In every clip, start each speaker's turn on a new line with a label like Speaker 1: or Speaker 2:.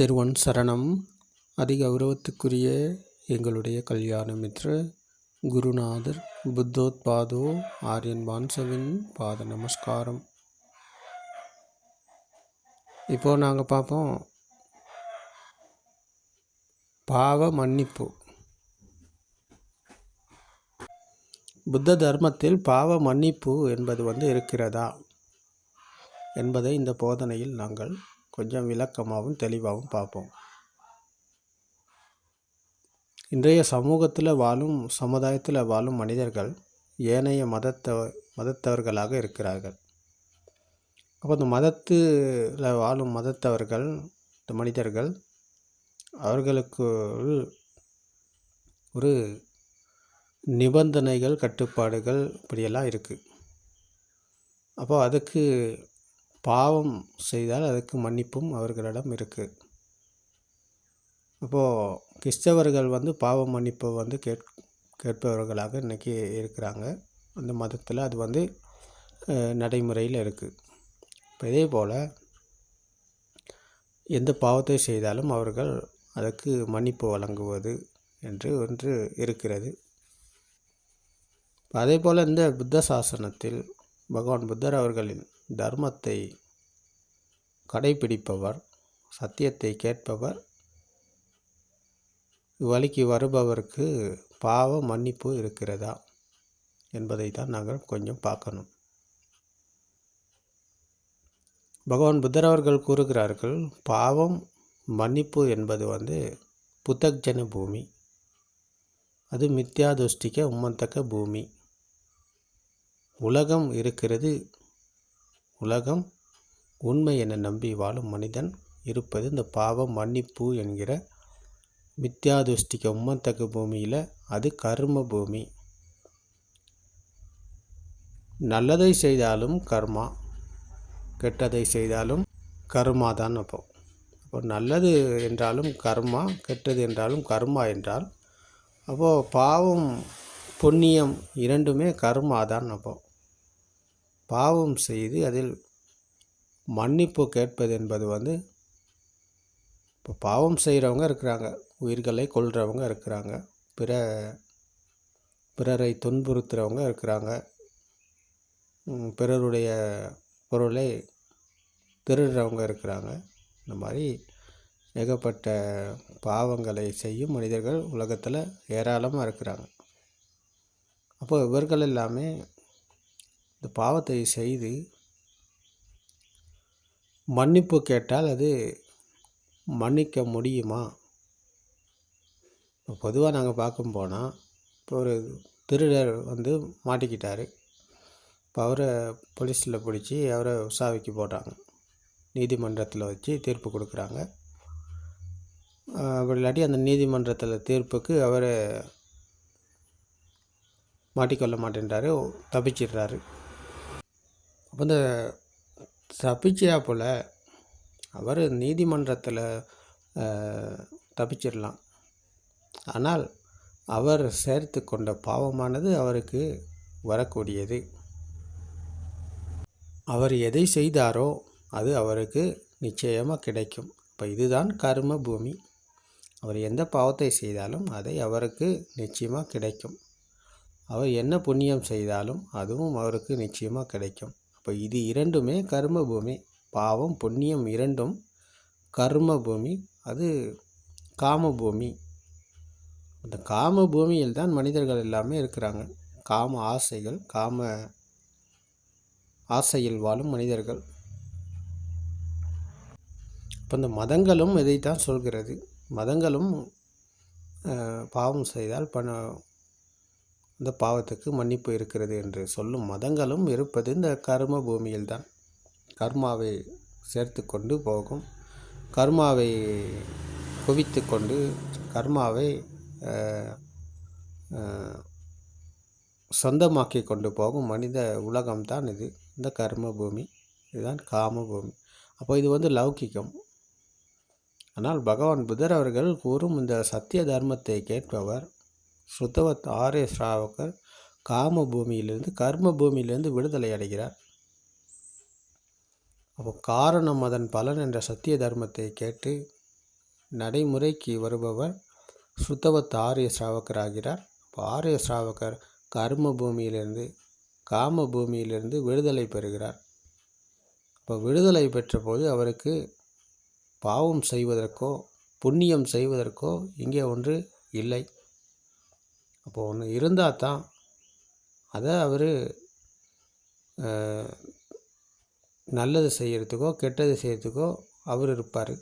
Speaker 1: திருவன் சரணம். அதிக கௌரவத்துக்குரிய எங்களுடைய கல்யாண மித்ர குருநாதர் புத்தோத்பாதோ ஆரியன் பான்சவின் பாத நமஸ்காரம். இப்போ நாங்கள் பார்ப்போம் பாவ மன்னிப்பு. புத்த தர்மத்தில் பாவ மன்னிப்பு என்பது வந்து இருக்கிறதா? என்பதை இந்த போதனையில் நாங்கள் கொஞ்சம் விளக்கமாகவும் தெளிவாகவும் பார்ப்போம். இன்றைய சமூகத்தில் வாழும் சமுதாயத்தில் வாழும் மனிதர்கள் ஏனைய மதத்த மதத்தவர்களாக இருக்கிறார்கள். அப்போ இந்த மதத்தில் வாழும் மதத்தவர்கள் இந்த மனிதர்கள் அவர்களுக்கு ஒரு நிபந்தனைகள் கட்டுப்பாடுகள் இப்படியெல்லாம் இருக்குது அப்போ அதுக்கு பாவம் செய்தால் அதுக்கு மன்னிப்பும் அவர்களிடம் இருக்குது அப்போது கிறிஸ்தவர்கள் வந்து பாவ மன்னிப்பு வந்து கேட் கேட்பவர்களாக இன்றைக்கி இருக்கிறாங்க. அந்த மதத்தில் அது வந்து நடைமுறையில் இருக்குது இப்போ இதே போல் எந்த பாவத்தை செய்தாலும் அவர்கள் அதற்கு மன்னிப்பு வழங்குவது என்று ஒன்று இருக்கிறது. அதே போல் இந்த புத்த சாசனத்தில் பகவான் புத்தர் அவர்களின் தர்மத்தை கடைபிடிப்பவர் சத்தியத்தை கேட்பவர் வழிக்கு வருபவருக்கு பாவ மன்னிப்பு இருக்கிறதா என்பதை தான் நாங்கள் கொஞ்சம் பார்க்கணும். பகவான் புத்தர் அவர்கள் கூறுகிறார்கள் பாவம் மன்னிப்பு என்பது வந்து புத்தக்ஜன பூமி. அது மித்யாதுஷ்டிக்க உம்மந்தக்க பூமி. உலகம் இருக்கிறது உலகம் உண்மை என நம்பி வாழும் மனிதன் இருப்பது இந்த பாவம் மன்னிப்பு என்கிற மித்யாதுஷ்டிக உம்மத்தக்க பூமியில் அது கர்ம பூமி. நல்லதை செய்தாலும் கர்மா கெட்டதை செய்தாலும் கர்மா தான் அப்போ. அப்போ நல்லது என்றாலும் கர்மா கெட்டது என்றாலும் கர்மா என்றால் அப்போது பாவம் புண்ணியம் இரண்டுமே கர்மா தான் அப்போது பாவம் செய்து அதில் மன்னிப்பு கேட்பது என்பது வந்து இப்போ பாவம் செய்கிறவங்க இருக்கிறாங்க உயிர்களை கொள்கிறவங்க இருக்கிறாங்க பிற பிறரை துன்புறுத்துகிறவங்க இருக்கிறாங்க பிறருடைய பொருளை திருடுறவங்க இருக்கிறாங்க. இந்த மாதிரி ஏகப்பட்ட பாவங்களை செய்யும் மனிதர்கள் உலகத்தில் ஏராளமாக இருக்கிறாங்க. அப்போ இவர்கள் எல்லாமே இந்த பாவத்தை செய்து மன்னிப்பு கேட்டால் அது மன்னிக்க முடியுமா? பொதுவாக நாங்கள் பார்க்கும் போனால் இப்போ ஒரு திருடர் வந்து மாட்டிக்கிட்டார். இப்போ அவரை போலீஸில் பிடிச்சி அவரை உசாவிக்கு போடுறாங்க நீதிமன்றத்தில் வச்சு தீர்ப்பு கொடுக்குறாங்க. அப்படி இல்லாட்டி அந்த நீதிமன்றத்தில் தீர்ப்புக்கு அவர் மாட்டிக்கொள்ள மாட்டேன்றாரு தப்பிச்சிடுறாரு. அப்போ இந்த தப்பிச்சியா போல் அவர் நீதிமன்றத்தில் தப்பிச்சிடலாம் ஆனால் அவர் சேர்த்து கொண்ட பாவமானது அவருக்கு வரக்கூடியது. அவர் எதை செய்தாரோ அது அவருக்கு நிச்சயமாக கிடைக்கும். இப்போ இதுதான் கர்ம பூமி. அவர் எந்த பாவத்தை செய்தாலும் அதை அவருக்கு நிச்சயமாக கிடைக்கும். அவர் என்ன புண்ணியம் செய்தாலும் அதுவும் அவருக்கு நிச்சயமாக கிடைக்கும். அப்போ இது இரண்டுமே கர்ம பூமி பாவம் புண்ணியம் இரண்டும் கர்ம பூமி அது காம பூமி அந்த காம பூமியில் தான் மனிதர்கள் எல்லாமே இருக்கிறாங்க. காம ஆசைகள் காம ஆசையில் வாழும் மனிதர்கள். இப்போ இந்த மதங்களும் இதைத்தான் சொல்கிறது. மதங்களும் பாவம் செய்தால் பண இந்த பாவத்துக்கு மன்னிப்பு இருக்கிறது என்று சொல்லும் மதங்களும் இருப்பது இந்த கர்ம பூமியில்தான். கர்மாவை சேர்த்து கொண்டு போகும். கர்மாவை குவித்து கொண்டு கர்மாவை சொந்தமாக்கி கொண்டு போகும் மனித உலகம்தான் இது. இந்த கர்ம பூமி இதுதான் காம பூமி. அப்போ இது வந்து லௌகிகம். ஆனால் பகவான் புதர் அவர்கள் கூறும் இந்த சத்திய தர்மத்தை கேட்பவர் ஸ்ருதவத் ஆரிய ஸ்ராவகர் காம பூமியிலிருந்து கர்ம பூமியிலிருந்து விடுதலை அடைகிறார். அப்போ காரணம் அதன் பலன் என்ற சத்திய தர்மத்தை கேட்டு நடைமுறைக்கு வருபவர் சுத்தவத் ஆரிய ஸ்ராவகராகிறார். இப்போ ஆரிய ஸ்ராவகர் கர்ம பூமியிலிருந்து காம பூமியிலிருந்து விடுதலை பெறுகிறார். இப்போ விடுதலை பெற்றபோது அவருக்கு பாவம் செய்வதற்கோ புண்ணியம் செய்வதற்கோ இங்கே ஒன்று இல்லை. அப்போ ஒன்று இருந்தால் தான் அதை அவர் நல்லது செய்கிறதுக்கோ கெட்டது செய்கிறதுக்கோ அவர் இருப்பார்.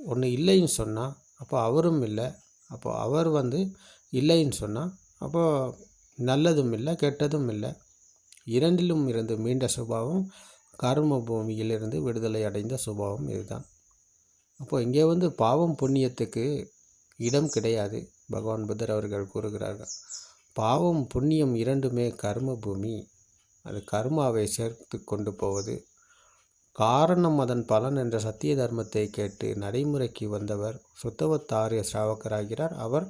Speaker 1: ஒன்று இல்லைன்னு சொன்னால் அப்போ அவரும் இல்லை. அப்போ அவர் வந்து இல்லைன்னு சொன்னால் அப்போ நல்லதும் இல்லை கெட்டதும் இல்லை. இரண்டிலும் இருந்து மீண்ட சுபாவம் கர்ம பூமியிலிருந்து விடுதலை அடைந்த சுபாவம் இதுதான். அப்போது இங்கே வந்து பாவம் புண்ணியத்துக்கு இடம் கிடையாது. பகவான் புத்தர் அவர்கள் கூறுகிறார்கள். பாவம் புண்ணியம் இரண்டுமே கர்ம பூமி அது கர்மாவை சேர்த்து கொண்டு போவது. காரணம் அதன் பலன் என்ற சத்திய தர்மத்தை கேட்டு நடைமுறைக்கு வந்தவர் சுத்தவத்தாரிய ஸ்ராவகராகிறார். அவர்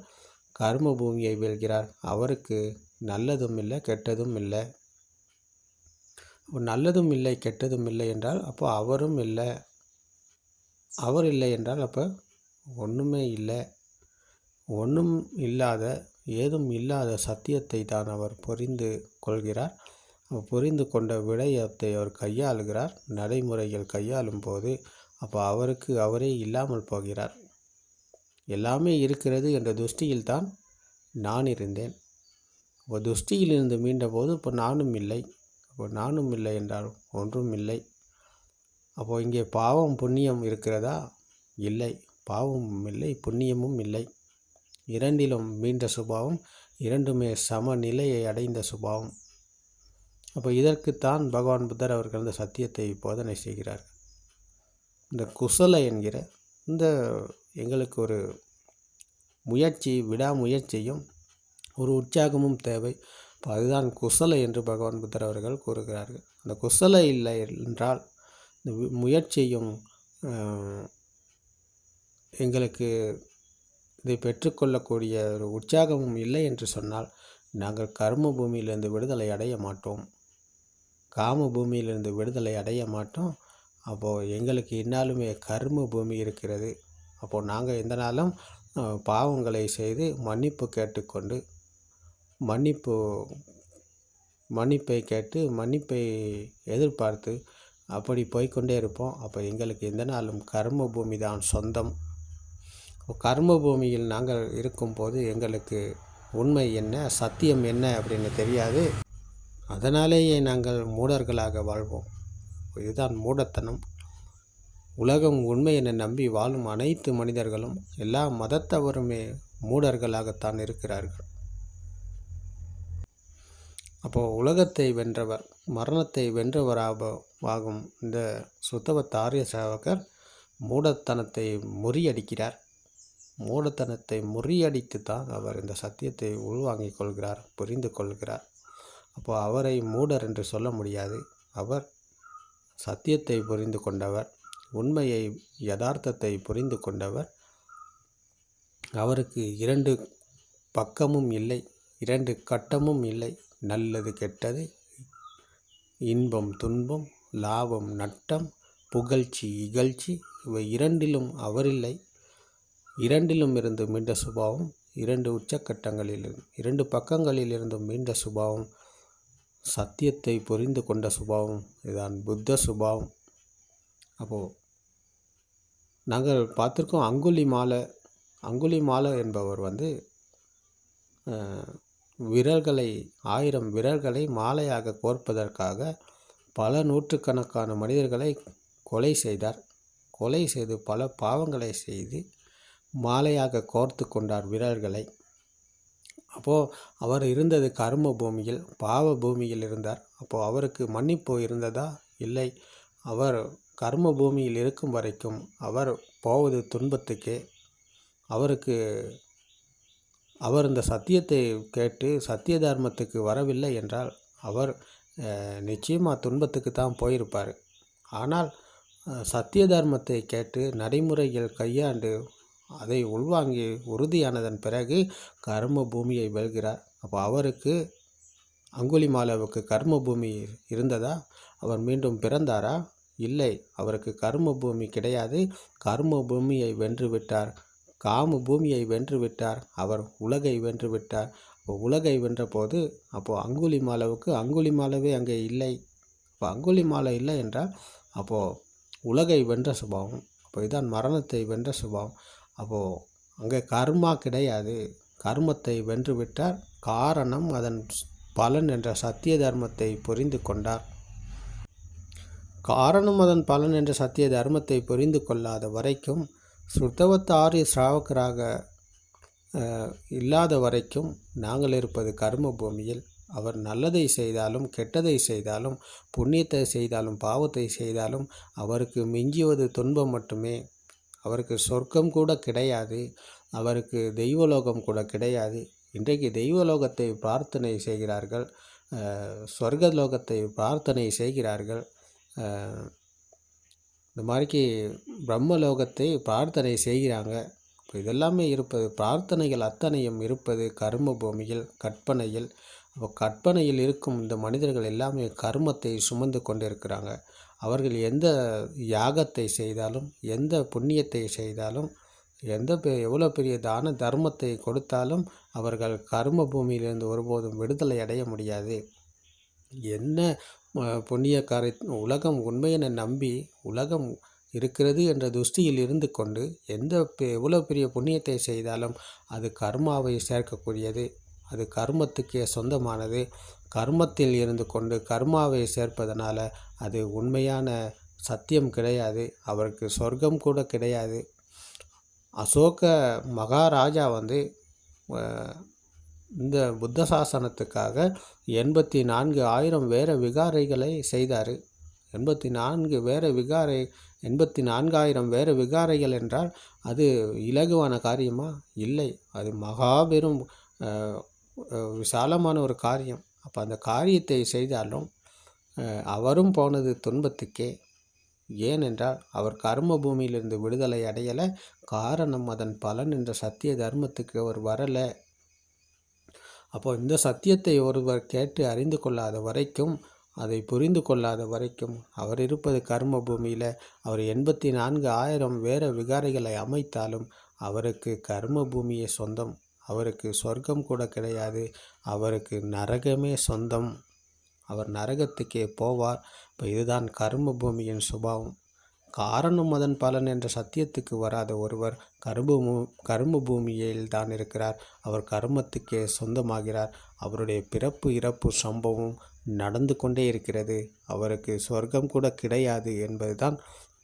Speaker 1: கர்ம பூமியை வெல்கிறார் அவருக்கு நல்லதும் இல்லை கெட்டதும் இல்லை. நல்லதும் இல்லை கெட்டதும் இல்லை என்றால் அப்போ அவரும் இல்லை. அவர் இல்லை என்றால் அப்போ ஒன்றுமே இல்லை. ஒன்றும் இல்லாத ஏதும் இல்லாத சத்தியத்தை தான் அவர் புரிந்து கொள்கிறார். புரிந்து கொண்ட விடயத்தை அவர் கையாளுகிறார். நடைமுறைகள் கையாளும் போது அப்போ அவருக்கு அவரே இல்லாமல் போகிறார். எல்லாமே இருக்கிறது என்ற துஷ்டியில் தான் நான் இருந்தேன். இப்போ துஷ்டியிலிருந்து மீண்டபோது இப்போ நானும் இல்லை. அப்போ நானும் இல்லை என்றால் ஒன்றும் இல்லை. அப்போது இங்கே பாவம் புண்ணியம் இருக்கிறதா? இல்லை. பாவமும் இல்லை புண்ணியமும் இல்லை. இரண்டிலும் மீண்ட சுபாவம் இரண்டுமே சமநிலையை அடைந்த சுபாவம். அப்போ இதற்குத்தான் பகவான் புத்தர் அவர்கள் இந்த சத்தியத்தை போதனை செய்கிறார். இந்த குசல என்கிற இந்த எங்களுக்கு ஒரு முயற்சி விடாமுயற்சியும் ஒரு உற்சாகமும் தேவை. இப்போ அதுதான் குசலை என்று பகவான் புத்தர் அவர்கள் கூறுகிறார்கள். அந்த குசலை இல்லை என்றால் இந்த முயற்சியும் எங்களுக்கு இதை பெற்றுக்கொள்ளக்கூடிய ஒரு உற்சாகமும் இல்லை என்று சொன்னால் நாங்கள் கர்ம பூமியிலிருந்து விடுதலை அடைய மாட்டோம். காம பூமியிலிருந்து விடுதலை அடைய மாட்டோம். அப்போது எங்களுக்கு இன்னாலுமே கர்ம பூமி இருக்கிறது. அப்போது நாங்கள் எந்த நாளும் பாவங்களை செய்து மன்னிப்பு கேட்டுக்கொண்டு மன்னிப்பு மன்னிப்பை கேட்டு மன்னிப்பை எதிர்பார்த்து அப்படி போய்கொண்டே இருப்போம். அப்போ எங்களுக்கு எந்த நாளும் கர்ம பூமி தான் சொந்தம். கர்ம பூமியில் நாங்கள் இருக்கும்போது எங்களுக்கு உண்மை என்ன சத்தியம் என்ன அப்படின்னு தெரியாது. அதனாலேயே நாங்கள் மூடர்களாக வாழ்வோம். இதுதான் மூடத்தனம். உலகம் உண்மை என நம்பி வாழும் அனைத்து மனிதர்களும் எல்லா மதத்தவருமே மூடர்களாகத்தான் இருக்கிறார்கள். அப்போது உலகத்தை வென்றவர் மரணத்தை வென்றவராகும் இந்த சுத்தவத்தாரிய சேவகர் மூடத்தனத்தை முறியடிக்கிறார். மூடத்தனத்தை முறியடித்து தான் அவர் இந்த சத்தியத்தை உள்வாங்கிக் கொள்கிறார் புரிந்து கொள்கிறார். அப்போ அவரை மூடர் என்று சொல்ல முடியாது. அவர் சத்தியத்தை புரிந்து கொண்டவர் உண்மையை யதார்த்தத்தை புரிந்து கொண்டவர். அவருக்கு இரண்டு பக்கமும் இல்லை இரண்டு கட்டமும் இல்லை. நல்லது கெட்டது இன்பம் துன்பம் லாபம் நட்டம் புகழ்ச்சி இகழ்ச்சி இவை இரண்டிலும் அவரில்லை. இரண்டிலும் இருந்து மீண்ட சுபாவம் இரண்டு உச்சக்கட்டங்களில் இரண்டு பக்கங்களில் இருந்து மீண்ட சுபாவம் சத்தியத்தை புரிந்து கொண்ட சுபாவம் இதுதான் புத்த சுபாவம். அப்போது நாங்கள் பார்த்துருக்கோம் அங்குலி மாலை அங்குலி மாலை என்பவர் வந்து விரல்களை ஆயிரம் விரல்களை மாலையாக கோர்ப்பதற்காக பல நூற்றுக்கணக்கான மனிதர்களை கொலை செய்தார். கொலை செய்து பல பாவங்களை செய்து மாலையாக கோர்த்து கொண்டார் வீரர்களை. அப்போது அவர் இருந்தது கர்ம பூமியில் பாவ பூமியில் இருந்தார். அப்போது அவருக்கு மன்னிப்பு இருந்ததா? இல்லை. அவர் கர்ம பூமியில் இருக்கும் வரைக்கும் அவர் போவது துன்பத்துக்கே. அவருக்கு அவர் இந்த சத்தியத்தை கேட்டு சத்திய தர்மத்துக்கு வரவில்லை என்றால் அவர் நிச்சயமாக துன்பத்துக்கு தான் போயிருப்பார். ஆனால் சத்திய தர்மத்தை கேட்டு நடைமுறைகள் கையாண்டு அதை உள்வாங்கி உறுதியானதன் பிறகு கர்ம பூமியை வெல்கிறார். அப்போ அவருக்கு அங்குலிமாலாவுக்கு கர்ம பூமி இருந்ததா? அவர் மீண்டும் பிறந்தாரா? இல்லை. அவருக்கு கர்ம பூமி கிடையாது. கர்ம பூமியை வென்று விட்டார். காம பூமியை வென்று விட்டார். அவர் உலகை வென்று விட்டார். உலகை வென்றபோது அப்போது அங்குலி மாலவுக்கு அங்குலி மாலவே அங்கே இல்லை. இப்போ அங்குலி மாலை இல்லை என்றால் அப்போது உலகை வென்ற சுபாவம். அப்போ இதுதான் மரணத்தை வென்ற சுபாவம். அப்போது அங்கே கர்மா கிடையாது. கர்மத்தை வென்று விட்டார் காரணம் அதன் பலன் என்ற சத்திய தர்மத்தை புரிந்து கொண்டார். காரணம் அதன் பலன் என்ற சத்திய தர்மத்தை புரிந்து கொள்ளாத வரைக்கும் சுத்தவத்தாரிய ஸ்ராவகராக இல்லாத வரைக்கும் நாங்கள் இருப்பது கர்ம பூமியில். அவர் நல்லதை செய்தாலும் கெட்டதை செய்தாலும் புண்ணியத்தை செய்தாலும் பாவத்தை செய்தாலும் அவருக்கு மிஞ்சுவது துன்பம் மட்டுமே. அவருக்கு சொர்க்கம் கூட கிடையாது அவருக்கு தெய்வலோகம் கூட கிடையாது. இன்றைக்கு தெய்வலோகத்தை பிரார்த்தனை செய்கிறார்கள் சொர்க்கலோகத்தை பிரார்த்தனை செய்கிறார்கள். இந்த மாதிரிக்கு பிரம்மலோகத்தை பிரார்த்தனை செய்கிறாங்க. இப்போ இதெல்லாமே இருப்பது பிரார்த்தனைகள் அத்தனையும் இருப்பது கர்ம பூமியில் கற்பனையில். அப்போ கற்பனையில் இருக்கும் இந்த மனிதர்கள் எல்லாமே கர்மத்தை சுமந்து கொண்டிருக்கிறாங்க. அவர்கள் எந்த யாகத்தை செய்தாலும் எந்த புண்ணியத்தை செய்தாலும் எந்த பெ எவ்வளோ பெரிய தான தர்மத்தை கொடுத்தாலும் அவர்கள் கர்ம பூமியிலிருந்து ஒருபோதும் விடுதலை அடைய முடியாது. என்ன ம- புண்ணிய உலகம் உண்மையென நம்பி உலகம் இருக்கிறது என்ற துஷ்டியில் இருந்து கொண்டு எந்த பெ- எவ்வளோ பெரிய புண்ணியத்தை செய்தாலும் அது கர்மாவை சேர்க்கக்கூடியது. அது கர்மத்துக்கே சொந்தமானது. கர்மத்தில் இருந்து கொண்டு கர்மாவை சேர்ப்பதனால் அது உண்மையான சத்தியம் கிடையாது. அவருக்கு சொர்க்கம் கூட கிடையாது. அசோக மகாராஜா வந்து இந்த புத்த சாசனத்துக்காக எண்பத்தி நான்கு ஆயிரம் வேறு விகாரைகளை செய்தார். எண்பத்தி நான்கு வேறு விகாரை எண்பத்தி நான்காயிரம் வேறு விகாரைகள் என்றால் அது இலகுவான காரியமாக இல்லை. அது மகாபெரும் விசாலமான ஒரு காரியம். அப்போ அந்த காரியத்தை செய்தாலும் அவரும் போனது துன்பத்துக்கே. ஏனென்றால் அவர் கர்ம பூமியிலிருந்து விடுதலை அடையலை. காரணம் அதன் பலன் என்ற சத்திய தர்மத்துக்கு அவர் வரலை. அப்போ இந்த சத்தியத்தை ஒருவர் கேட்டு அறிந்து கொள்ளாத வரைக்கும் அதை புரிந்து கொள்ளாத வரைக்கும் அவர் இருப்பது கர்ம பூமியில். அவர் எண்பத்தி நான்கு ஆயிரம் வேறு விகாரைகளை அமைத்தாலும் அவருக்கு கர்ம பூமியே சொந்தம். அவருக்கு சொர்க்கம் கூட கிடையாது. அவருக்கு நரகமே சொந்தம். அவர் நரகத்துக்கே போவார். இப்போ இதுதான் கரும பூமியின் சுபாவம். காரணம் அதன் பலன் என்ற சத்தியத்துக்கு வராத ஒருவர் கரும்பு கரும்பு பூமியில் தான் இருக்கிறார். அவர் கருமத்துக்கே சொந்தமாகிறார். அவருடைய பிறப்பு இறப்பு சம்பவம் நடந்து கொண்டே இருக்கிறது. அவருக்கு சொர்க்கம் கூட கிடையாது என்பதுதான்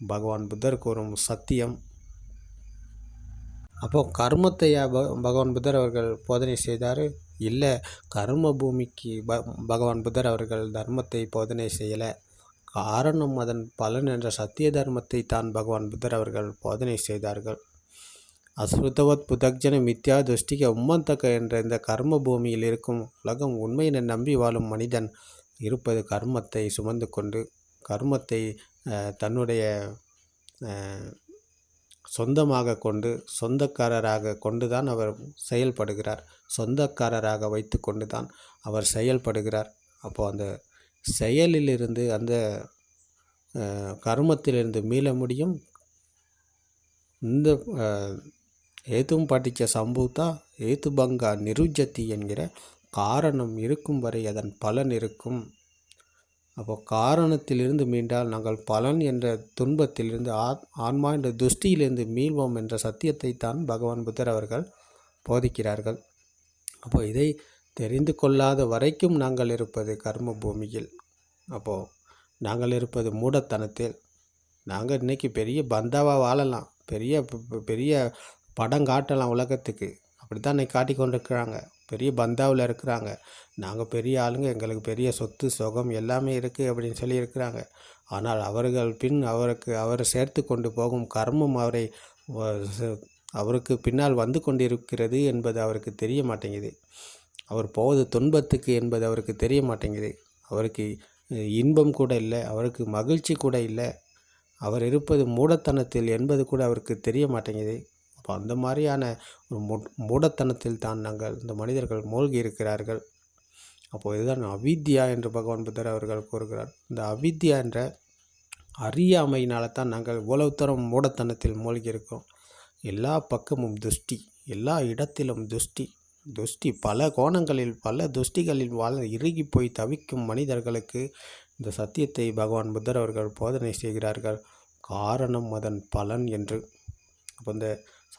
Speaker 1: பகவான் புத்தர் கூறும் சத்தியம். அப்போது கர்மத்தை ப- பகவான் புத்தர் அவர்கள் போதனை செய்தார்? இல்லை கர்ம பூமிக்கு ப பகவான் புத்தர் அவர்கள் தர்மத்தை போதனை செய்யலை. காரணம் அதன் பலன் என்ற சத்திய தர்மத்தை தான் பகவான் புத்தர் அவர்கள் போதனை செய்தார்கள். அஸ்ருதவத் புதக்ஜன மித்யா துஷ்டிக உம்மந்தக்க என்ற இந்த கர்ம பூமியில் இருக்கும் உலகம் உண்மையினை நம்பி வாழும் மனிதன் இருப்பது கர்மத்தை சுமந்து கொண்டு கர்மத்தை தன்னுடைய சொந்தமாக கொண்டு சொந்தக்காரராக கொண்டுதான் அவர் செயல்படுகிறார். சொந்தக்காரராக வைத்து கொண்டு தான் அவர் செயல்படுகிறார். அப்போது அந்த செயலிலிருந்து அந்த கருமத்திலிருந்து கர்மத்திலிருந்து மீள முடியும். இந்த அஹ், ஏதும் படிக்க சம்பூத்தா ஏதுபங்கா நிருஜத்தி என்கிற காரணம் இருக்கும் வரை அதன் பலன் இருக்கும். அப்போ காரணத்திலிருந்து மீண்டால் நாங்கள் பலன் என்ற துன்பத்திலிருந்து ஆத் ஆன்மா என்ற துஷ்டியிலிருந்து மீள்வோம் என்ற சத்தியத்தை தான் பகவான் புத்தர் அவர்கள் போதிக்கிறார்கள். அப்போ இதை தெரிந்து கொள்ளாத வரைக்கும் நாங்கள் இருப்பது கர்ம பூமியில் அப்போது நாங்கள் இருப்பது மூடத்தனத்தில். நாங்கள் இன்றைக்கி பெரிய பந்தாவாக வாழலாம். பெரிய பெரிய படம் காட்டலாம் உலகத்துக்கு. அப்படி தான் இன்னைக்கு காட்டிக்கொண்டு இருக்கிறாங்க பெரிய பந்தாவில் இருக்கிறாங்க. நாங்கள் பெரிய ஆளுங்க எங்களுக்கு பெரிய சொத்து சுகம் எல்லாமே இருக்குது அப்படின்னு சொல்லி இருக்கிறாங்க. ஆனால் அவர்கள் பின் அவருக்கு அவரை சேர்த்து கொண்டு போகும் கர்மம் அவரை அவருக்கு பின்னால் வந்து கொண்டிருக்கிறது என்பது அவருக்கு தெரிய மாட்டேங்குது. அவர் போவது துன்பத்துக்கு என்பது அவருக்கு தெரிய மாட்டேங்குது. அவருக்கு இன்பம் கூட இல்லை அவருக்கு மகிழ்ச்சி கூட இல்லை. அவர் இருப்பது மூடத்தனத்தில் என்பது கூட அவருக்கு தெரிய மாட்டேங்குது. அப்போ அந்த மாதிரியான ஒரு மூ மூடத்தனத்தில் தான் நாங்கள் இந்த மனிதர்கள் மூழ்கி இருக்கிறார்கள். அப்போது இதுதான் அவித்யா என்று பகவான் புத்தர் அவர்கள் கூறுகிறார். இந்த அவித்யா என்ற அறியாமையினால தான் நாங்கள் இவ்வளவு தூரம் மூடத்தனத்தில் மூழ்கி இருக்கோம். எல்லா பக்கமும் துஷ்டி எல்லா இடத்திலும் துஷ்டி துஷ்டி பல கோணங்களில் பல துஷ்டிகளில் வாழ இறுகி போய் தவிக்கும் மனிதர்களுக்கு இந்த சத்தியத்தை பகவான் புத்தர் அவர்கள் போதனை செய்கிறார்கள். காரணம் அதன் பலன் என்று. அப்போ இந்த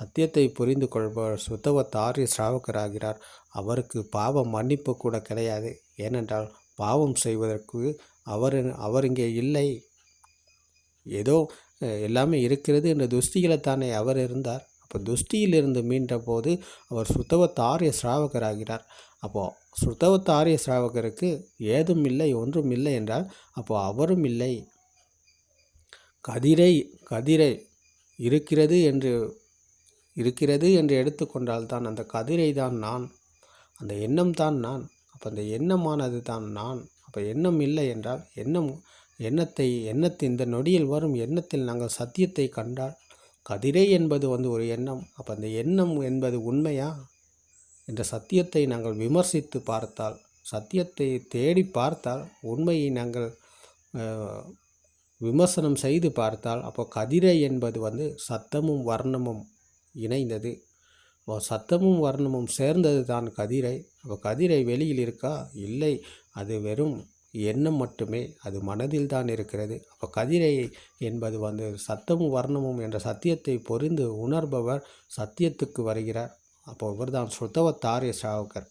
Speaker 1: சத்தியத்தை புரிந்து கொள்பவர் சுத்தவத் ஆரிய சிராவகராகிறார் அவருக்கு பாவ மன்னிப்பு கூட கிடையாது. ஏனென்றால் பாவம் செய்வதற்கு அவர் அவர் இங்கே இல்லை. ஏதோ எல்லாமே இருக்கிறது என்ற துஷ்டிகளை தானே அவர் இருந்தார். அப்போ துஷ்டியிலிருந்து மீண்ட போது அவர் சுத்தவத் ஆரிய சிராவகராகிறார் அப்போது சுத்தவத் ஆரிய சிராவகருக்கு ஏதும் இல்லை ஒன்றும் இல்லை என்றால் அப்போது அவரும் இல்லை. கதிரை கதிரை இருக்கிறது என்று இருக்கிறது என்று எடுத்துக்கொண்டால் தான் அந்த கதிரை தான் நான். அந்த எண்ணம் தான் நான். அப்போ அந்த எண்ணமானது தான் நான். அப்போ எண்ணம் இல்லை என்றால் எண்ணம் எண்ணத்தை எண்ணத்தை இந்த நொடியில் வரும் எண்ணத்தில் நாங்கள் சத்தியத்தை கண்டால் கதிரை என்பது வந்து ஒரு எண்ணம். அப்போ அந்த எண்ணம் என்பது உண்மையா? என்ற சத்தியத்தை நாங்கள் விமர்சித்து பார்த்தால் சத்தியத்தை தேடி பார்த்தால் உண்மையை நாங்கள் விமர்சனம் செய்து பார்த்தால் அப்போ கதிரை என்பது வந்து சத்தமும் வர்ணமும் இணைந்தது. சத்தமும் வர்ணமும் சேர்ந்தது தான் கதிரை. அப்போ கதிரை வெளியில் இருக்கா? இல்லை. அது வெறும் எண்ணம் மட்டுமே. அது மனதில் தான் இருக்கிறது. அப்போ கதிரை என்பது வந்து சத்தமும் வர்ணமும் என்ற சத்தியத்தை பொறிந்து உணர்பவர் சத்தியத்துக்கு வருகிறார். அப்போ இவர் தான் சுத்தவத்தாரிய சாவுக்கர்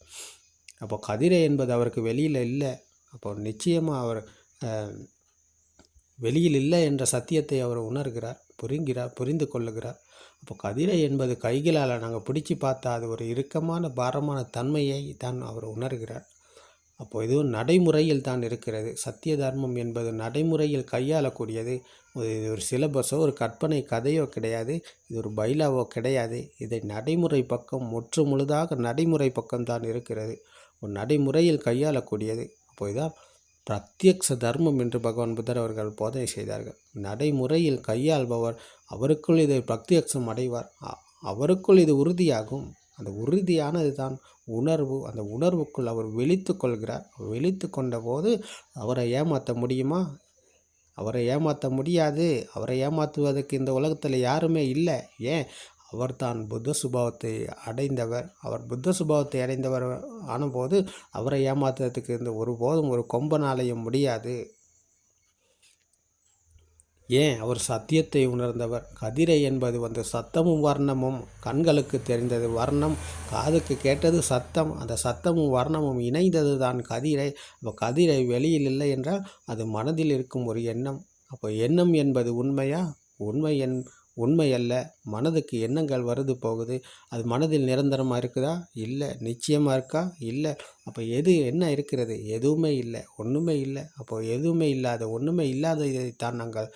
Speaker 1: அப்போ கதிரை என்பது அவருக்கு வெளியில் இல்லை. அப்போ நிச்சயமாக அவர் வெளியில் இல்லை என்ற சத்தியத்தை அவர் உணர்கிறார் புரிகிறார் புரிந்து கொள்ளுகிறார். அப்போ கதிரை என்பது கைகளால் நாங்கள் பிடிச்சி பார்த்தா அது ஒரு இறுக்கமான பாரமான தன்மையை தான் அவர் உணர்கிறார். அப்போ இதுவும் நடைமுறையில் தான் இருக்கிறது. சத்திய தர்மம் என்பது நடைமுறையில் கையாளக்கூடியது. ஒரு- இது ஒரு சிலபஸோ ஒரு கற்பனை கதையோ கிடையாது. இது ஒரு பைலாவோ கிடையாது. இதை நடைமுறை பக்கம் முற்று முழுதாக நடைமுறை பக்கம்தான் இருக்கிறது. ஒரு நடைமுறையில் கையாளக்கூடியது. அப்போ இதான் பிரத்யக்ஷ தர்மம் என்று பகவான் புத்தர் அவர்கள் போதனை செய்தார்கள். நடைமுறையில் கையாள்பவர் அவருக்குள் இதை பிரத்யக்ஷம் அடைவார். அவருக்குள் இது உறுதியாகும். அந்த உறுதியானது தான் உணர்வு. அந்த உணர்வுக்குள் அவர் வெளித்து கொள்கிறார். வெளித்து கொண்ட போது அவரை ஏமாற்ற முடியுமா? அவரை ஏமாற்ற முடியாது. அவரை ஏமாற்றுவதற்கு இந்த உலகத்தில் யாருமே இல்லை. ஏன்? அவர் தான் புத்த சுபாவத்தை அடைந்தவர். அவர் புத்த சுபாவத்தை அடைந்தவர் ஆனும்போது அவரை ஏமாற்றுறதுக்கு இந்த ஒருபோதும் ஒரு கொம்பனாலையும் முடியாது. ஏன்? அவர் சத்தியத்தை உணர்ந்தவர். கதிரை என்பது வந்து சத்தமும் வர்ணமும். கண்களுக்கு தெரிந்தது வர்ணம். காதுக்கு கேட்டது சத்தம். அந்த சத்தமும் வர்ணமும் இணைந்தது தான் கதிரை. அப்போ கதிரை வெளியில் இல்லை என்றால் அது மனதில் இருக்கும் ஒரு எண்ணம். அப்போ எண்ணம் என்பது உண்மையா? உண்மை என் உண்மை அல்ல. மனதுக்கு எண்ணங்கள் வருது போகுது. அது மனதில் நிரந்தரமாக இருக்குதா? இல்லை. நிச்சயமாக இருக்கா? இல்லை. அப்போ எது என்ன இருக்கிறது? எதுவுமே இல்லை. ஒன்றுமே இல்லை. அப்போது எதுவுமே இல்லாத ஒன்றுமே இல்லாத இதைத்தான் நாங்கள்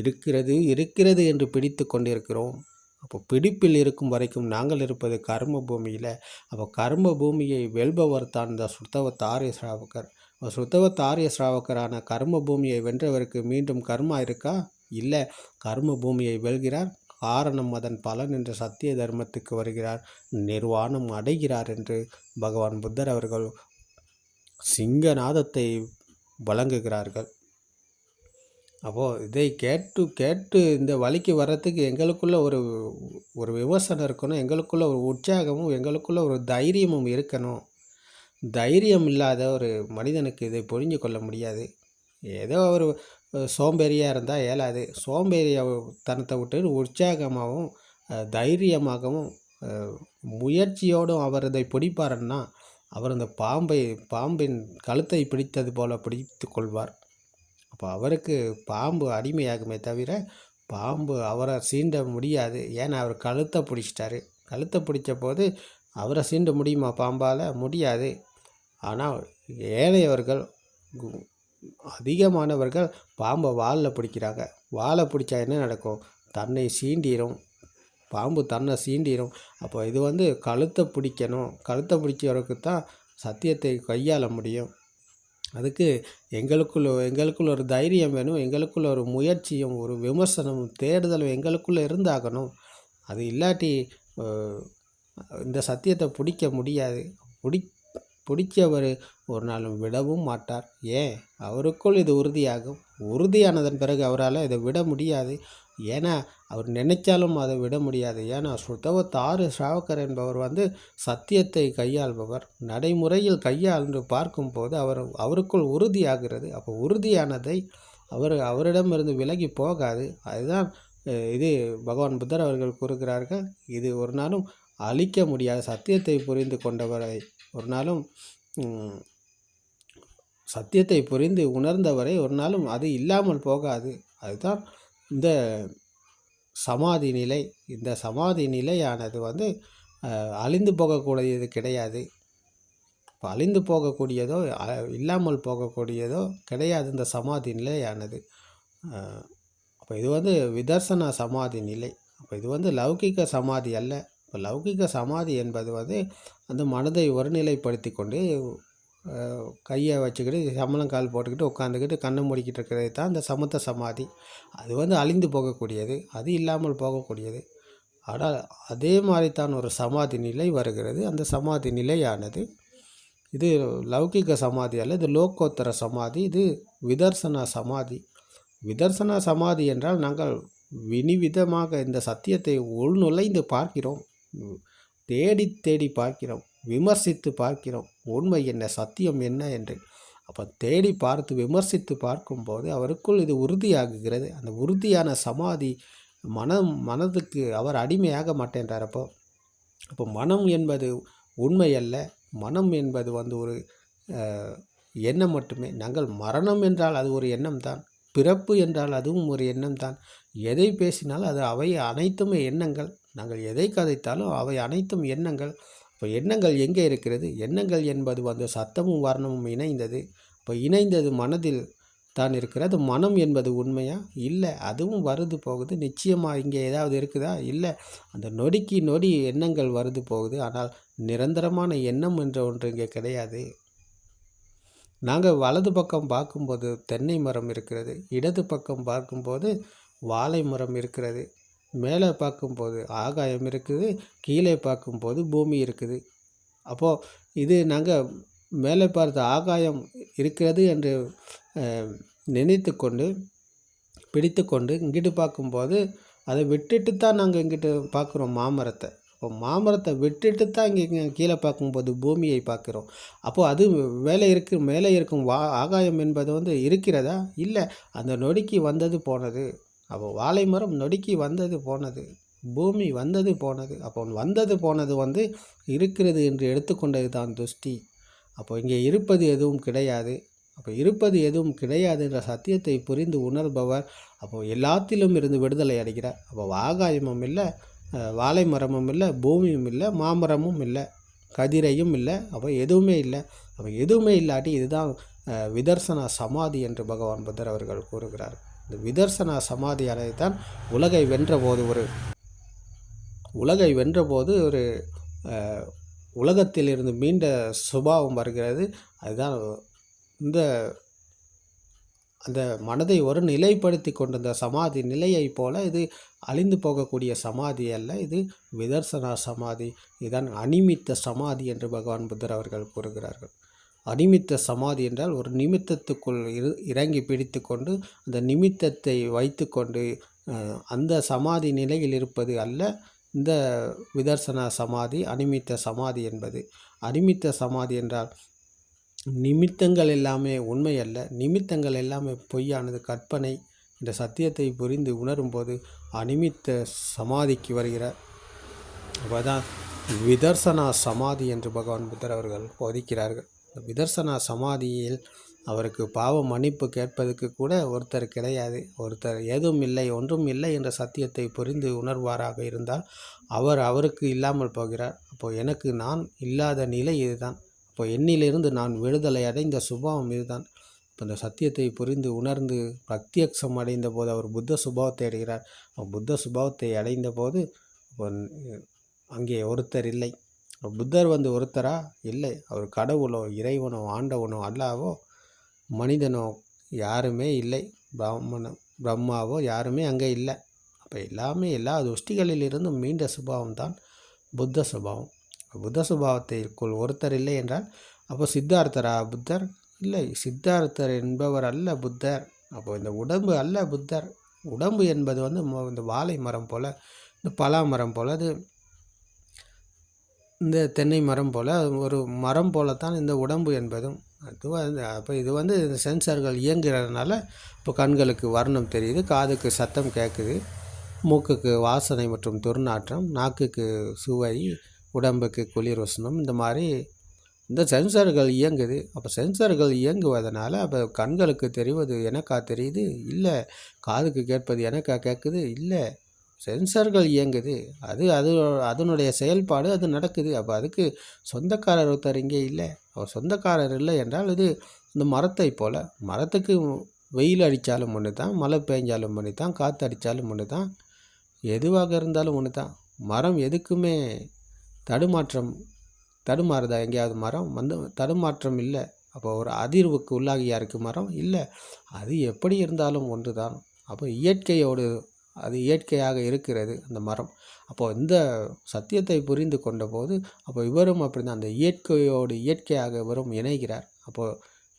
Speaker 1: இருக்கிறது இருக்கிறது என்று பிடித்து கொண்டிருக்கிறோம். அப்போ பிடிப்பில் இருக்கும் வரைக்கும் நாங்கள் இருப்பது கர்ம பூமியில் அப்போ கர்ம பூமியை வெல்பவர் தான் இந்த சுத்தவத் ஆரிய ஸ்ராவகர். சுத்தவத் ஆரிய ஸ்ராவகரான கர்ம பூமியை வென்றவருக்கு மீண்டும் கர்மா இருக்கா? இல்லை கர்ம பூமியை வெல்கிறார். காரணம் அதன் பலன் என்ற சத்திய தர்மத்துக்கு வருகிறார். நிர்வாணம் அடைகிறார் என்று பகவான் புத்தர் அவர்கள் சிங்கநாதத்தை வழங்குகிறார்கள். அப்போது இதை கேட்டு கேட்டு இந்த வழிக்கு வர்றதுக்கு எங்களுக்குள்ள ஒரு ஒரு விமர்சனம் இருக்கணும். எங்களுக்குள்ள ஒரு உற்சாகமும் எங்களுக்குள்ள ஒரு தைரியமும் இருக்கணும். தைரியம் இல்லாத ஒரு மனிதனுக்கு இதை புரிஞ்சு கொள்ள முடியாது. ஏதோ ஒரு சோம்பேறியாக இருந்தால் இயலாது சோம்பேறிய தனத்தை விட்டு உற்சாகமாகவும் தைரியமாகவும் முயற்சியோடும் அவர் இதை பிடிப்பாருன்னா அவர் அந்த பாம்பை பாம்பின் கழுத்தை பிடித்தது போல பிடித்து கொள்வார். அப்போ அவருக்கு பாம்பு அடிமையாகுமே தவிர பாம்பு அவரை சீண்ட முடியாது. ஏன்னா அவர் கழுத்தை பிடிச்சிட்டாரு. கழுத்தை பிடிச்ச போது அவரை சீண்ட முடியுமா பாம்பால்? முடியாது. ஆனால் ஏழையவர்கள் அதிகமானவர்கள் பாம்பை வாலில் பிடிக்கிறாங்க. வாலை பிடிச்சா என்ன நடக்கும்? தன்னை சீண்டிடும் பாம்பு தன்னை சீண்டிரும். அப்போ இது வந்து கழுத்தை பிடிக்கணும். கழுத்தை பிடிச்சவருக்கு தான் சத்தியத்தை கையாள முடியும். அதுக்கு எங்களுக்குள்ள எங்களுக்குள்ள ஒரு தைரியம் வேணும். எங்களுக்குள்ள ஒரு முயற்சியும் ஒரு விமர்சனமும் தேடுதலும் எங்களுக்குள்ளே இருந்தாகணும். அது இல்லாட்டி இந்த சத்தியத்தை பிடிக்க முடியாது. பிடி பிடிச்சவர் ஒரு நாளும் விடவும் மாட்டார். ஏன் அவருக்குள் இது உறுதியாகும். உறுதியானதன் பிறகு அவரால் இதை விட முடியாது. ஏன்னா அவர் நினைச்சாலும் அதை விட முடியாது. ஏன்னா சுத்தவத்தாறு ஷாவக்கர் என்பவர் வந்து சத்தியத்தை கையாள்பவர். நடைமுறையில் கையாண்டு பார்க்கும்போது அவர் அவருக்குள் உறுதியாகிறது. அப்போ உறுதியானதை அவர் அவரிடமிருந்து விலகி போகாது. அதுதான் இது பகவான் புத்தர் அவர்கள் கூறுகிறார்கள். இது ஒரு நாளும் அழிக்க முடியாத சத்தியத்தை புரிந்து கொண்டவரை ஒரு நாளும் சத்தியத்தை புரிந்து உணர்ந்தவரை ஒரு நாளும் அது இல்லாமல் போகாது. அதுதான் இந்த சமாதி நிலை. இந்த சமாதி நிலையானது வந்து அழிந்து போகக்கூடியது கிடையாது. இப்போ அழிந்து போகக்கூடியதோ இல்லாமல் போகக்கூடியதோ கிடையாது இந்த சமாதி நிலையானது. அப்போ இது வந்து விதர்சன சமாதி நிலை. அப்போ இது வந்து லௌகிக சமாதி அல்ல. இப்போ லௌகிக சமாதி என்பது வந்து அந்த மனதை ஒருநிலைப்படுத்தி கொண்டு கையை வச்சுக்கிட்டு சம்மணங்கால் போட்டுக்கிட்டு உட்காந்துக்கிட்டு கண்ணை மூடிக்கிட்டு இருக்கிறது தான் அந்த சமத்த சமாதி. அது வந்து அழிந்து போகக்கூடியது அது இல்லாமல் போகக்கூடியது. ஆனால் அதே மாதிரி தான் ஒரு சமாதி நிலை வருகிறது. அந்த சமாதி நிலையானது இது லௌகிக சமாதி அல்ல இது லோகோத்தர சமாதி இது விதர்சன சமாதி. விதர்சன சமாதி என்றால் நாங்கள் வினிவிதமாக இந்த சத்தியத்தை உள்நுழைந்து பார்க்கிறோம். தேடி தேடி பார்க்கிறோம் விமர்சித்து பார்க்கிறோம் உண்மை என்ன சத்தியம் என்ன என்று. அப்போ தேடி பார்த்து விமர்சித்து பார்க்கும்போது அவருக்குள் இது உறுதியாகுகிறது. அந்த உறுதியான சமாதி மனம் மனதுக்கு அவர் அடிமையாக மாட்டேன்றார் அப்போ. அப்போ மனம் என்பது உண்மை அல்ல. மனம் என்பது வந்து ஒரு எண்ணம் மட்டுமே. நாங்கள் மரணம் என்றால் அது ஒரு எண்ணம் தான் பிறப்பு என்றால் அதுவும் ஒரு எண்ணம் தான் எதை பேசினாலும் அது அவை அனைத்துமே எண்ணங்கள். நாங்கள் எதை கதைத்தாலும் அவை அனைத்தும் எண்ணங்கள். இப்போ எண்ணங்கள் எங்கே இருக்கிறது? எண்ணங்கள் என்பது வந்து சத்தமும் வர்ணமும் இணைந்தது. இப்போ இணைந்தது மனதில் தான் இருக்கிறது. மனம் என்பது உண்மையா? இல்லை. அதுவும் வருது போகுது. நிச்சயமாக இங்கே ஏதாவது இருக்குதா? இல்லை. அந்த நொடிக்கு நொடி எண்ணங்கள் வருது போகுது. ஆனால் நிரந்தரமான எண்ணம் என்ற ஒன்று இங்கே கிடையாது. நாங்கள் வலது பக்கம் பார்க்கும்போது தென்னை மரம் இருக்கிறது. இடது பக்கம் பார்க்கும்போது வாழை மரம் இருக்கிறது. மேலே பார்க்கும்போது ஆகாயம் இருக்குது கீழே பார்க்கும்போது பூமி இருக்குது. அப்போது இது நாங்கள் மேலே பார்த்த ஆகாயம் இருக்கிறது என்று நினைத்து கொண்டு பிடித்து கொண்டு இங்கிட்டு பார்க்கும்போது அதை விட்டுட்டு தான் நாங்கள் இங்கிட்டு பார்க்குறோம் மாமரத்தை. இப்போ மாமரத்தை விட்டுட்டு தான் இங்கே இங்கே கீழே பார்க்கும்போது பூமியை பார்க்குறோம். அப்போது அது மேலே இருக்கு மேலே இருக்கும் வா ஆகாயம் என்பது வந்து இருக்கிறதா? இல்லை அந்த நொடிக்கு வந்தது போனது. அப்போ வாழை மரம் நொடிக்கு வந்தது போனது பூமி வந்தது போனது. அப்போ வந்தது போனது வந்து இருக்கிறது என்று எடுத்துக்கொண்டது தான் துஷ்டி. அப்போ இங்கே இருப்பது எதுவும் கிடையாது. அப்போ இருப்பது எதுவும் கிடையாது என்ற சத்தியத்தை புரிந்து உணர்பவர் அப்போ எல்லாத்திலும் இருந்து விடுதலை அடைகிறார். அப்போ ஆகாயமும் இல்லை வாழை மரமும் இல்லை பூமியும் இல்லை மாமரமும் இல்லை கதிரையும் இல்லை அப்போ எதுவுமே இல்லை. அப்போ எதுவுமே இல்லாட்டி இதுதான் விதர்சன சமாதி என்று பகவான் புத்தர் அவர்கள் கூறுகிறார். இந்த விதர்சன சமாதியானது தான் உலகை வென்றபோது ஒரு உலகை வென்றபோது ஒரு உலகத்திலிருந்து மீண்ட சுபாவம் வருகிறது. அதுதான் இந்த அந்த மனதை ஒரு நிலைப்படுத்தி கொண்டிருந்த சமாதி நிலையைப் போல இது அழிந்து போகக்கூடிய சமாதி அல்ல. இது விதர்சனா சமாதி. இதுதான் அனிமித்த சமாதி என்று பகவான் புத்தர் அவர்கள் கூறுகிறார்கள். அனிமித்த சமாதி என்றால் ஒரு நிமித்தத்துக்குள் இரு இறங்கி பிடித்து கொண்டு அந்த நிமித்தத்தை வைத்துக்கொண்டு கொண்டு அந்த சமாதி நிலையில் இருப்பது அல்ல இந்த விதர்சன சமாதி அனிமித்த சமாதி என்பது. அனிமித்த சமாதி என்றால் நிமித்தங்கள் எல்லாமே உண்மை அல்ல நிமித்தங்கள் எல்லாமே பொய்யானது கற்பனை இந்த சத்தியத்தை புரிந்து உணரும்போது அனிமித்த சமாதிக்கு வருகிறார். அப்போதான் விதர்சனா சமாதி என்று பகவான் புத்தர் அவர்கள் போதிக்கிறார்கள். விதர்சனா சமாதியில் அவருக்கு பாவ மன்னிப்பு கேட்பதற்கு கூட ஒருத்தர் கிடையாது. ஒருத்தர் ஏதும் இல்லை ஒன்றும் இல்லை என்ற சத்தியத்தை புரிந்து உணர்வாராக இருந்தால் அவர் அவருக்கு இல்லாமல் போகிறார். அப்போ எனக்கு நான் இல்லாத நிலை இதுதான். அப்போ என்னிலிருந்து நான் விடுதலை அடைந்த சுபாவம் இதுதான். இப்போ இந்த சத்தியத்தை புரிந்து உணர்ந்து பிரத்யக்ஷம் அடைந்த போது அவர் புத்த சுபாவத்தை அடைகிறார் புத்த சுபாவத்தை அடைந்த போது அங்கே ஒருத்தர் இல்லை. புத்தர் வந்து ஒருத்தரா? இல்லை. அவர் கடவுளோ இறைவனோ ஆண்டவனோ அல்லாவோ மனிதனோ யாருமே இல்லை. பிராமண பிரம்மாவோ யாருமே அங்கே இல்லை. அப்போ எல்லாமே எல்லா துஷ்டிகளிலிருந்தும் மீண்ட சுபாவம் தான் புத்த சுபாவம். புத்த சுபாவத்திற்குள் ஒருத்தர் இல்லை என்றால் அப்போ சித்தார்த்தரா புத்தர்? இல்லை. சித்தார்த்தர் என்பவர் அல்ல புத்தர். அப்போ இந்த உடம்பு அல்ல புத்தர். உடம்பு என்பது வந்து இந்த வாழை மரம் போல் இந்த பலா மரம் போல் அது இந்த தென்னை மரம் போல் ஒரு மரம் போலத்தான் இந்த உடம்பு என்பதும். அது அப்போ இது வந்து இந்த சென்சார்கள் இயங்குறதுனால இப்போ கண்களுக்கு வர்ணம் தெரியுது காதுக்கு சத்தம் கேட்குது மூக்குக்கு வாசனை மற்றும் துர்நாற்றம் நாக்குக்கு சுவை உடம்புக்கு குளிர் வசனம் இந்த மாதிரி இந்த சென்சார்கள் இயங்குது. அப்போ சென்சார்கள் இயங்குவதனால அப்போ கண்களுக்கு தெரிவது எனக்கா தெரியுது? இல்லை. காதுக்கு கேட்பது எனக்கா கேட்குது இல்லை. சென்சார்கள் இயங்குது. அது அது அதனுடைய செயல்பாடு அது நடக்குது. அப்போ அதுக்கு சொந்தக்காரர் ஒருத்தர் இங்கே இல்லை. அவர் சொந்தக்காரர் இல்லை என்றால் இது இந்த மரத்தை போல். மரத்துக்கு வெயில் அடித்தாலும் ஒன்று தான் மழை பெஞ்சாலும் ஒன்று தான் காற்று அடித்தாலும் ஒன்று தான் எதுவாக இருந்தாலும் ஒன்று தான். மரம் எதுக்குமே தடுமாற்றம் தடுமாறுதா? எங்கேயாவது மரம் வந்து தடுமாற்றம் இல்லை. அப்போ ஒரு அதிர்வுக்கு உள்ளாகியா இருக்குது மரம் இல்லை. அது எப்படி இருந்தாலும் ஒன்று தான். அப்போ இயற்கையோடு அது இயற்கையாக இருக்கிறது அந்த மரம். அப்போது இந்த சத்தியத்தை புரிந்து கொண்டபோது அப்போ இவரும் அப்படி தான் அந்த இயற்கையோடு இயற்கையாக இவரும் இணைகிறார். அப்போது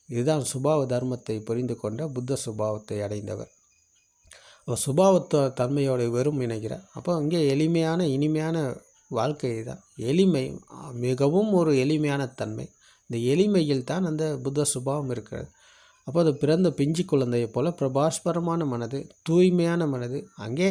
Speaker 1: இதுதான் சுபாவ தர்மத்தை புரிந்து கொண்ட புத்த சுபாவத்தை அடைந்தவர். அப்போ சுபாவத்த தன்மையோடு இவரும் இணைகிறார். அப்போ அங்கே எளிமையான இனிமையான வாழ்க்கை தான் எளிமை மிகவும் ஒரு எளிமையான தன்மை. இந்த எளிமையில் தான் அந்த புத்த சுபாவம் இருக்கிறது. அப்போ அது பிறந்த பிஞ்சு குழந்தையை போல் பிரபாஸ்பரமான மனது தூய்மையான மனது. அங்கே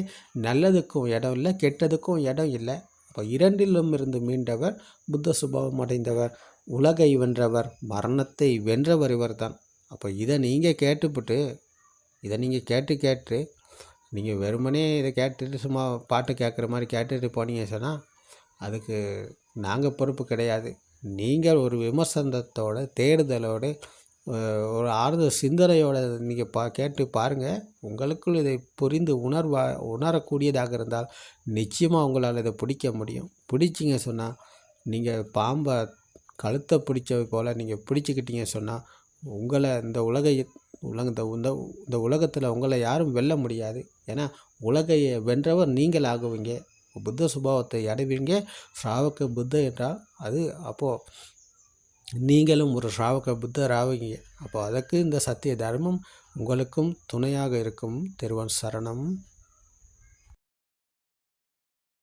Speaker 1: நல்லதுக்கும் இடம் இல்லை கெட்டதுக்கும் இடம் இல்லை. அப்போ இரண்டிலும் இருந்து மீண்டவர் புத்த சுபாவம் அடைந்தவர் உலகை வென்றவர் மரணத்தை வென்றவர் இவர் தான் அப்போ இதை நீங்கள் கேட்டுப்பட்டு இதை நீங்கள் கேட்டு கேட்டு நீங்கள் வெறுமனே இதை கேட்டுட்டு சும்மா பாட்டு கேட்குற மாதிரி கேட்டுட்டு போனீங்க சொன்னால் அதுக்கு நாங்கள் பொறுப்பு கிடையாது. நீங்கள் ஒரு விமர்சனத்தோட தேடுதலோடு ஒரு ஆறுதல் சிந்தனையோட நீங்கள் பா கேட்டு பாருங்கள் உங்களுக்குள் இதை புரிந்து உணர்வா உணரக்கூடியதாக இருந்தால் நிச்சயமாக உங்களால் இதை பிடிக்க முடியும். பிடிச்சிங்க சொன்னால் நீங்கள் பாம்பை கழுத்தை பிடிச்சது போல் நீங்கள் பிடிச்சிக்கிட்டீங்க சொன்னால் உங்களை இந்த உலகை உலக இந்த இந்த இந்த உலகத்தில் உங்களை யாரும் வெல்ல முடியாது. ஏன்னா உலகையை வென்றவர் நீங்கள் ஆகுவீங்க. புத்த சுபாவத்தை அடைவீங்க. ஸ்ராவக புத்த என்றால் அது அப்போது நீங்களும் ஒரு ஸ்ராவக புத்தர் ஆவீங்க. அப்போ அதற்கு இந்த சத்திய தர்மம் உங்களுக்கும் துணையாக இருக்கும். திருவன் சரணம்.